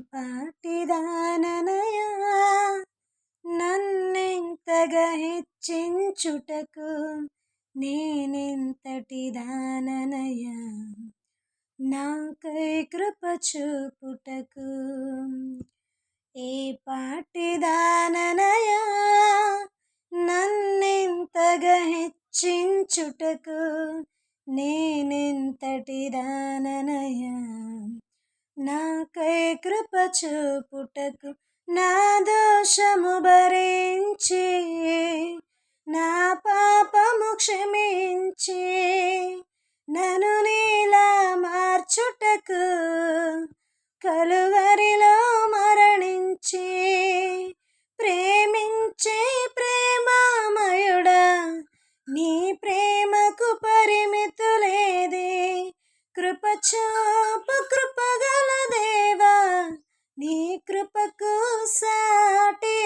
పాటిదాననయా? నన్నెంతగా హెచ్చించుటకు నేనెంతటి దాననయా? నాకై కృప చూపుటకు ఏ పాటిదాననయా? నన్నెంతగా హెచ్చించుటకు నేనెంతటి దాననయా? నాకై కృప చూపుటకు నా దోషము భరించి నా పాపము క్షమించి నను నీలా మార్చుటకు కలువరిలో మరణించి ప్రేమించే ప్రేమామయుడా నీ ప్రేమకు పరిమితులేదే. కృప చూపు కృపగలదే दीपक साटे